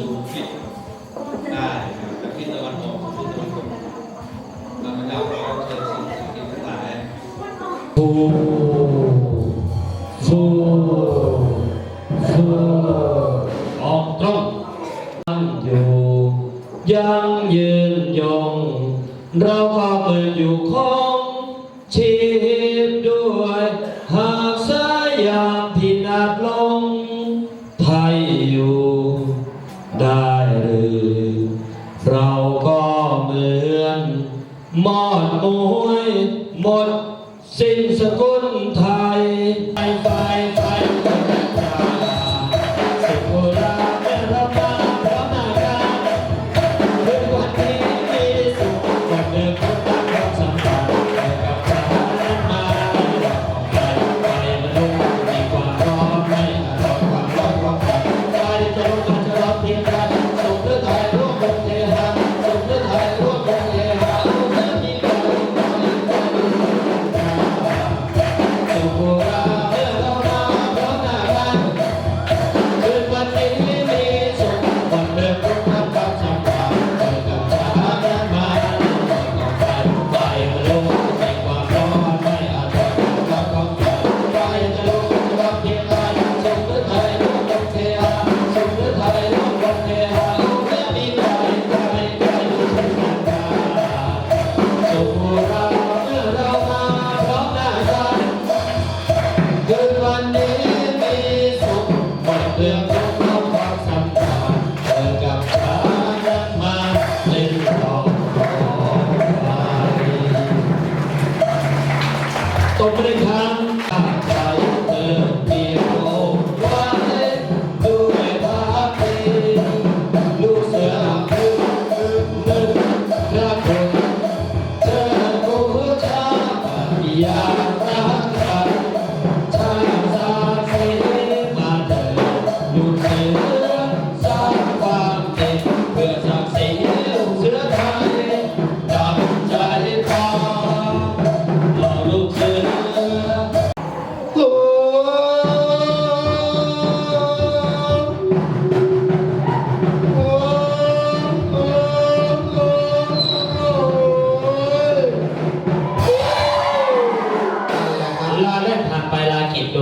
สู่ทิศได้ครับทิศตะวันออกทิศตะวันตกเรามาแล้วเราเชิญสิ่งศักดิ์สิทธิ์ทั้งหลายฟูฟูฟูออกตรงตั้งอยู่ยังยืนยง เราก็เปิดอยู่ของชีพด้วย หากสายยามพินาศลงไทยอยู่ ได้หรือ เราก็เหมือนมอดมวยหมด สิ้นสกุลไทยไป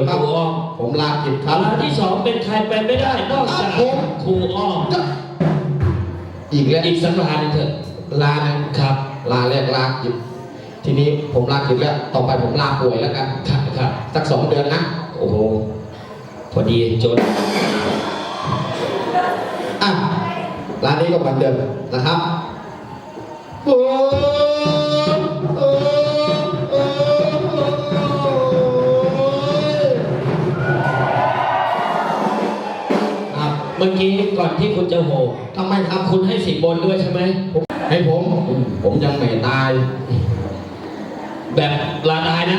ยครูอ้อมผมลากิจครับลาที่สองเป็นใครไปไม่ได้นอกจากครับผม ครูอ้อมอีกแล้วอีกสักลาหนึ่งเถอะลาหนึ่งครับ ลาแรกลากิจทีนี้ผมลากิจแล้ว ต่อไปผมลาป่วยแล้วกันครับครับ สักสองเดือนนะ โอ้โห พอดีจนอะร้านนี้ก็เหมือนเดิมนะครับโอ้ มื่อกี้ก่อนที่คุณจะโหทำไมครับคุณให้สินบนด้วยใช่ไหมผมให้ผม ผมยังไม่ตาย แบบลาตายนะ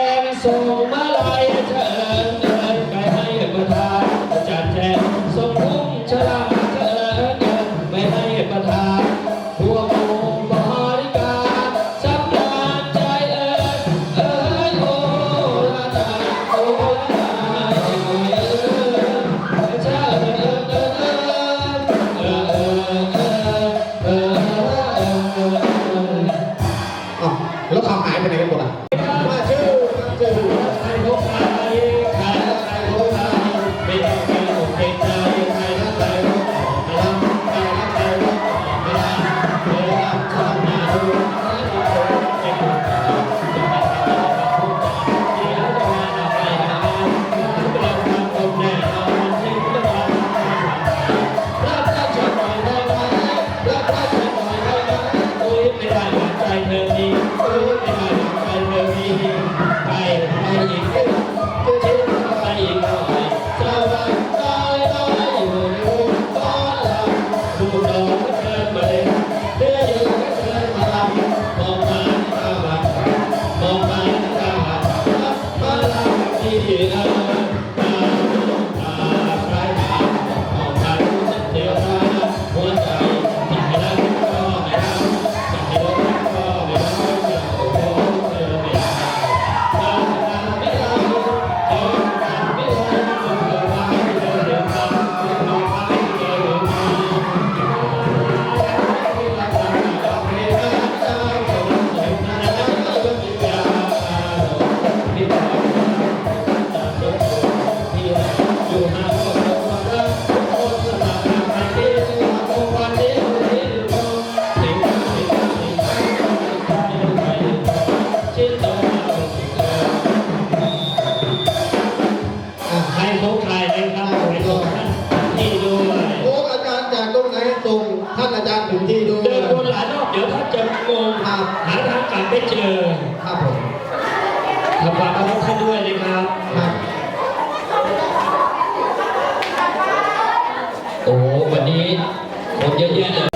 ลำบากเอาพวกท่านด้วยเลยครับโอ้วันนี้คนเยอะแยะเลย